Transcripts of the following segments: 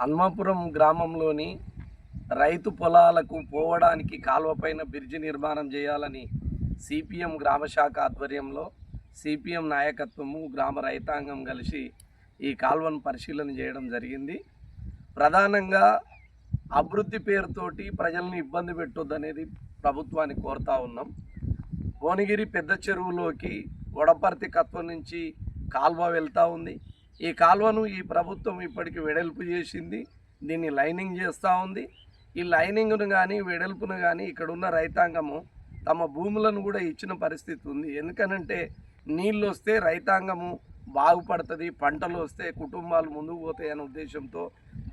హన్మాపురం గ్రామంలోని రైతు పొలాలకు పోవడానికి కాలువపైన బ్రిడ్జి నిర్మాణం చేయాలని సిపిఎం గ్రామశాఖ ఆధ్వర్యంలో సిపిఎం నాయకత్వము గ్రామ రైతాంగం కలిసి ఈ కాలువను పరిశీలన చేయడం జరిగింది. ప్రధానంగా అభివృద్ధి పేరుతోటి ప్రజల్ని ఇబ్బంది పెట్టొద్దనేది ప్రభుత్వాన్ని కోరుతా ఉన్నాం. భువనగిరి పెద్ద చెరువులోకి వడపర్తి కత్వం నుంచి కాల్వ వెళ్తూ ఉంది. ఈ కాలువను ఈ ప్రభుత్వం ఇప్పటికి వెడల్పు చేసింది. దీన్ని లైనింగ్ చేస్తూ ఉంది. ఈ లైనింగ్ను కానీ వెడల్పును కానీ ఇక్కడున్న రైతాంగము తమ భూములను కూడా ఇచ్చిన పరిస్థితి ఉంది. ఎందుకనంటే నీళ్ళు వస్తే రైతాంగము బాగుపడుతుంది పంటలు వస్తే కుటుంబాలు ముందుకు పోతాయి అనే ఉద్దేశంతో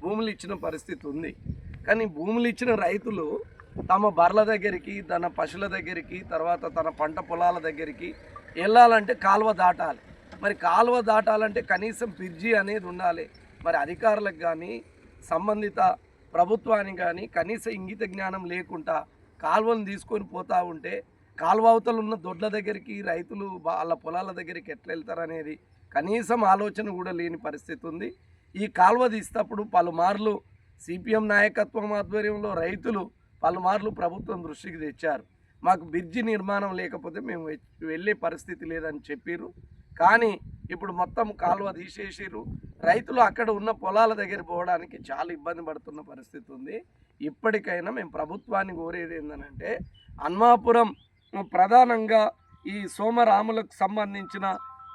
భూములు ఇచ్చిన పరిస్థితి ఉంది. కానీ భూములు ఇచ్చిన రైతులు తమ బర్ల దగ్గరికి తన పశువుల దగ్గరికి తర్వాత తన పంట పొలాల దగ్గరికి వెళ్ళాలంటే కాలువ దాటాలి. మరి కాలువ దాటాలంటే కనీసం పిర్జి అనేది ఉండాలి. మరి అధికారులకు కానీ సంబంధిత ప్రభుత్వానికి కానీ కనీస ఇంగిత జ్ఞానం లేకుండా కాలువను తీసుకొని పోతూ ఉంటే కాలువ ఉన్న దొడ్ల దగ్గరికి రైతులు వాళ్ళ పొలాల దగ్గరికి ఎట్లా వెళ్తారనేది కనీసం ఆలోచన కూడా లేని పరిస్థితి ఉంది. ఈ కాలువ తీసేటప్పుడు పలుమార్లు సిపిఎం నాయకత్వం ఆధ్వర్యంలో రైతులు పలుమార్లు ప్రభుత్వం దృష్టికి తెచ్చారు. మాకు బ్రిడ్జి నిర్మాణం లేకపోతే మేము వెళ్ళే పరిస్థితి లేదని చెప్పారు కానీ ఇప్పుడు మొత్తం కాలువ తీసేసిరు రైతులు అక్కడ ఉన్న పొలాల దగ్గర పోవడానికి చాలా ఇబ్బంది పడుతున్న పరిస్థితి ఉంది. ఇప్పటికైనా మేము ప్రభుత్వాన్ని కోరేది ఏంటంటే అన్మాపురం ప్రధానంగా ఈ సోమరాములకు సంబంధించిన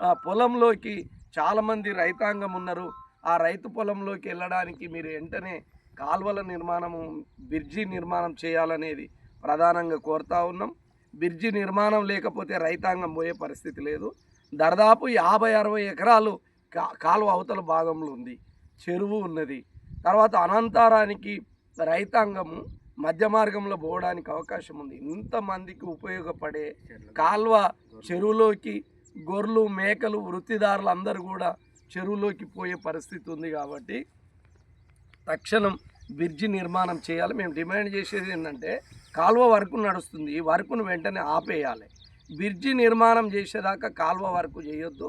ఆ, పొలంలోకి చాలామంది రైతాంగం ఉన్నారు. ఆ రైతు పొలంలోకి వెళ్ళడానికి మీరు వెంటనే కాల్వల నిర్మాణము బ్రిడ్జి నిర్మాణం చేయాలనేది ప్రధానంగా కోరుతా ఉన్నాం. బ్రిడ్జి నిర్మాణం లేకపోతే రైతాంగం పోయే పరిస్థితి లేదు. దాదాపు యాభై అరవై ఎకరాలు కా కాలువ అవతల భాగంలో ఉంది. చెరువు ఉన్నది. తర్వాత అనంతారానికి రైతాంగము మధ్య మార్గంలో పోవడానికి అవకాశం ఉంది. ఇంతమందికి ఉపయోగపడే కాల్వ చెరువులోకి గొర్రెలు మేకలు వృత్తిదారులు అందరూ కూడా చెరువులోకి పోయే పరిస్థితి ఉంది కాబట్టి తక్షణం బ్రిడ్జి నిర్మాణం చేయాలి. మేము డిమాండ్ చేసేది ఏంటంటే కాలువ వరకు నడుస్తుంది. ఈ వర్కును వెంటనే ఆపేయాలి. బ్రిడ్జి నిర్మాణం చేసేదాకా కాలువ వరకు చేయొద్దు.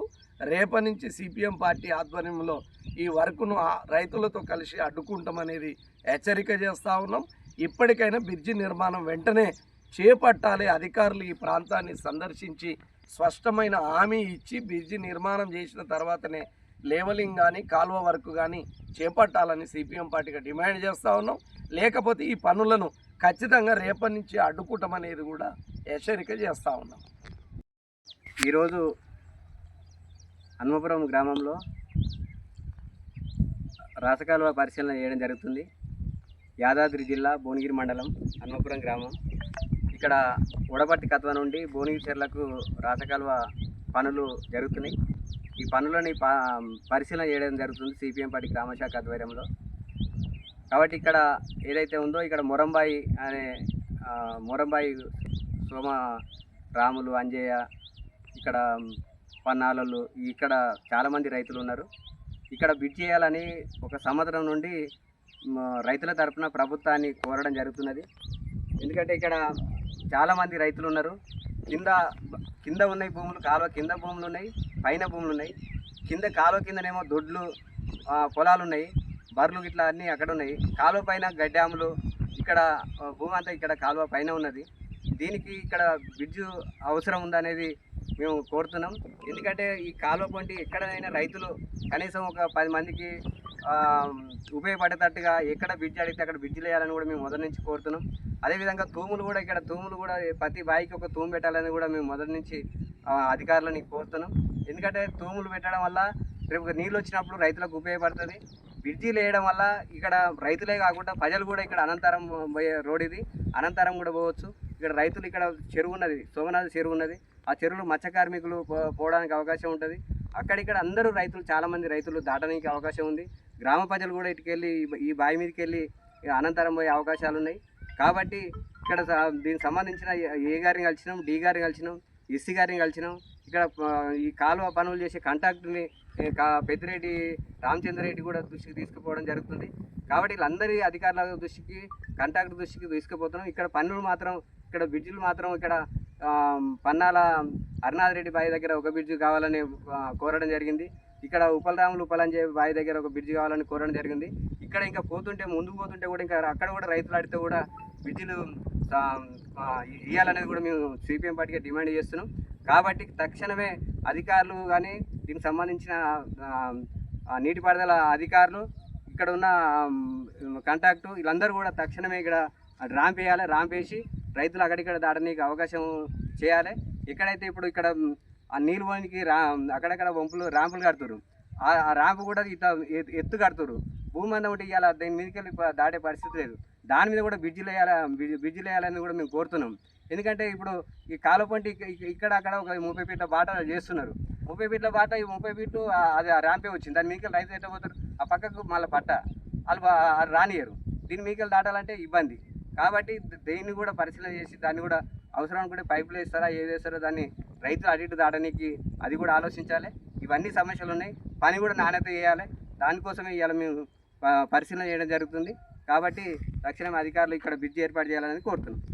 రేప నుంచి సిపిఎం పార్టీ ఆధ్వర్యంలో ఈ వర్కును రైతులతో కలిసి అడ్డుకుంటామనేది హెచ్చరిక చేస్తూ ఉన్నాం. ఇప్పటికైనా బ్రిడ్జి నిర్మాణం వెంటనే చేపట్టాలి. అధికారులు ఈ ప్రాంతాన్ని సందర్శించి స్పష్టమైన హామీ ఇచ్చి బ్రిడ్జి నిర్మాణం చేసిన తర్వాతనే లేవలింగ్ కానీ కాలువ వరకు కానీ చేపట్టాలని సిపిఎం పార్టీగా డిమాండ్ చేస్తూ ఉన్నాం. లేకపోతే ఈ పనులను ఖచ్చితంగా రేపటి నుంచి అడ్డుకుంటామనేది కూడా హెచ్చరిక చేస్తూ ఉన్నాం. ఈరోజు అన్నపురం గ్రామంలో రాసకాలువ పరిశీలన చేయడం జరుగుతుంది. యాదాద్రి జిల్లా భువనగిరి మండలం అన్నపురం గ్రామం. ఇక్కడ ఉడపట్టి కత్వ నుండి భువనగిరి చెర్లకు రాసకాలువ పనులు జరుగుతున్నాయి. ఈ పనులని ప పరిశీలన చేయడం జరుగుతుంది సిపిఎం పార్టీ గ్రామశాఖ ఆధ్వర్యంలో. కాబట్టి ఇక్కడ ఏదైతే ఉందో ఇక్కడ మొరంబాయి అనే మొరంబాయి సోమ రాములు అంజయ్య ఇక్కడ పన్నాలలు ఇక్కడ చాలామంది రైతులు ఉన్నారు. ఇక్కడ బిడ్ చేయాలని ఒక సంవత్సరం నుండి రైతుల తరఫున ప్రభుత్వాన్ని కోరడం జరుగుతున్నది. ఎందుకంటే ఇక్కడ చాలామంది రైతులు ఉన్నారు. కింద కింద ఉన్నాయి భూములు కాలువ కింద భూములు ఉన్నాయి పైన భూములు ఉన్నాయి. కింద కాలువ కిందనేమో దొడ్లు పొలాలు ఉన్నాయి. బర్రెలు గిట్లా అన్నీ అక్కడ ఉన్నాయి. కాలువ పైన గడ్డాములు ఇక్కడ భూమి అంతా ఇక్కడ కాలువ పైన ఉన్నది. దీనికి ఇక్కడ బ్రిడ్జ్ అవసరం ఉందనేది మేము కోరుతున్నాం. ఎందుకంటే ఈ కాలువ పొంటి ఎక్కడైనా రైతులు కనీసం ఒక పది మందికి ఉపయోగపడేటట్టుగా ఎక్కడ బ్రిడ్జ్ అడిగితే అక్కడ బ్రిడ్జ్ వేయాలని కూడా మేము మొదటి నుంచి కోరుతున్నాం. అదేవిధంగా తూములు కూడా ఇక్కడ తూములు కూడా ప్రతి బాయికి ఒక తూము పెట్టాలని కూడా మేము మొదటి నుంచి అధికారులని కోరుతున్నాం. ఎందుకంటే తూములు పెట్టడం వల్ల రేపు నీళ్ళు వచ్చినప్పుడు రైతులకు ఉపయోగపడుతుంది. బ్రిడ్జీలు వేయడం వల్ల ఇక్కడ రైతులే కాకుండా ప్రజలు కూడా ఇక్కడ అనంతరం పోయే రోడ్ ఇది. అనంతరం కూడా పోవచ్చు. ఇక్కడ రైతులు ఇక్కడ చెరువు ఉన్నది. సోమనాథ్ చెరువు ఉన్నది. ఆ చెరువులో మత్స్య కార్మికులు పోవడానికి అవకాశం ఉంటుంది. అక్కడిక్కడ అందరూ రైతులు చాలామంది రైతులు దాటడానికి అవకాశం ఉంది. గ్రామ ప్రజలు కూడా ఇటుకెళ్ళి ఈ- బావి మీదకి వెళ్ళి అనంతరం పోయే అవకాశాలు ఉన్నాయి. కాబట్టి ఇక్కడ దీనికి సంబంధించిన ఏ- ఏ గారిని కలిసినాం డి గారిని కలిసినాం ఎస్సీ గారిని కలిసినాం ఇక్కడ ఈ కాలువ పనులు చేసే కాంట్రాక్టర్ని ఏ, కా- పెద్దిరెడ్డి రామచంద్రరెడ్డి కూడా దృష్టికి తీసుకుపోవడం జరుగుతుంది. కాబట్టి వీళ్ళందరి అధికారుల దృష్టికి కాంట్రాక్టర్ దృష్టికి తీసుకుపోతున్నాం. ఇక్కడ పన్నులు మాత్రం ఇక్కడ బ్రిడ్జిలు మాత్రం ఇక్కడ పన్నాల అరుణాథ్ రెడ్డి బావి దగ్గర ఒక బ్రిడ్జ్ కావాలని కోరడం జరిగింది. ఇక్కడ ఉపలరాములు ఉపలంజే బావి దగ్గర ఒక బ్రిడ్జ్ కావాలని కోరడం జరిగింది. ఇక్కడ ఇంకా పోతుంటే ముందుకు పోతుంటే కూడా ఇంకా అక్కడ కూడా రైతులు ఆడితే కూడా బ్రిడ్జిలు ఇవ్వాలనేది కూడా మేము సిపిఎం పార్టీగా డిమాండ్ చేస్తున్నాం. కాబట్టి తక్షణమే అధికారులు కానీ దీనికి సంబంధించిన నీటిపారుదల అధికారులు ఇక్కడ ఉన్న కాంటాక్టు వీళ్ళందరూ కూడా తక్షణమే ఇక్కడ ర్యాంప్ వేయాలి ర్యాంప్ వేసి రైతులు అక్కడిక్కడ దాటడానికి అవకాశం చేయాలి. ఎక్కడైతే ఇప్పుడు ఇక్కడ ఆ నీళ్ళు పోనీకి రా అక్కడక్కడ వంపులు ర్యాంపులు కడుతురు ఆ ఆ ర్యాంపు కూడా ఇట్లా ఎత్తు- ఎత్తు కడుతురు భూమి అంతా ఉంటే ఇవాళ దీని మీదకి వెళ్ళి దాటే పరిస్థితి లేదు. దాని మీద కూడా బ్రిడ్జిలు వేయాలి బ్రిడ్జిలు వేయాలని కూడా మేము కోరుతున్నాం. ఎందుకంటే ఇప్పుడు ఈ కాలపంటి ఇక్కడ అక్కడ ఒక ముప్పై ఫీట్ల బాట చేస్తున్నారు. ముప్పై ఫీట్ల బాట ఈ ముప్పై ఫీట్లు అది ఆ ర్యాంపే వచ్చింది. దాని మీకు రైతు ఎట్లా పోతారు? ఆ పక్కకు మళ్ళీ పట్ట. వాళ్ళు రానియరు దీని మీదకి దాటాలంటే ఇబ్బంది. కాబట్టి దేన్ని కూడా పరిశీలన చేసి దాన్ని కూడా అవసరం కూడా పైపులు వేస్తారా ఏది వేస్తారో దాన్ని రైతులు అటు ఇటు దాటడానికి అది కూడా ఆలోచించాలి. ఇవన్నీ సమస్యలు ఉన్నాయి. పని కూడా నాణ్యత చేయాలి. దానికోసమే ఇవాళ మేము ప- పరిశీలన చేయడం జరుగుతుంది. కాబట్టి తక్షణం అధికారులు ఇక్కడ బ్రిడ్జ్ ఏర్పాటు చేయాలని కోరుతున్నాం.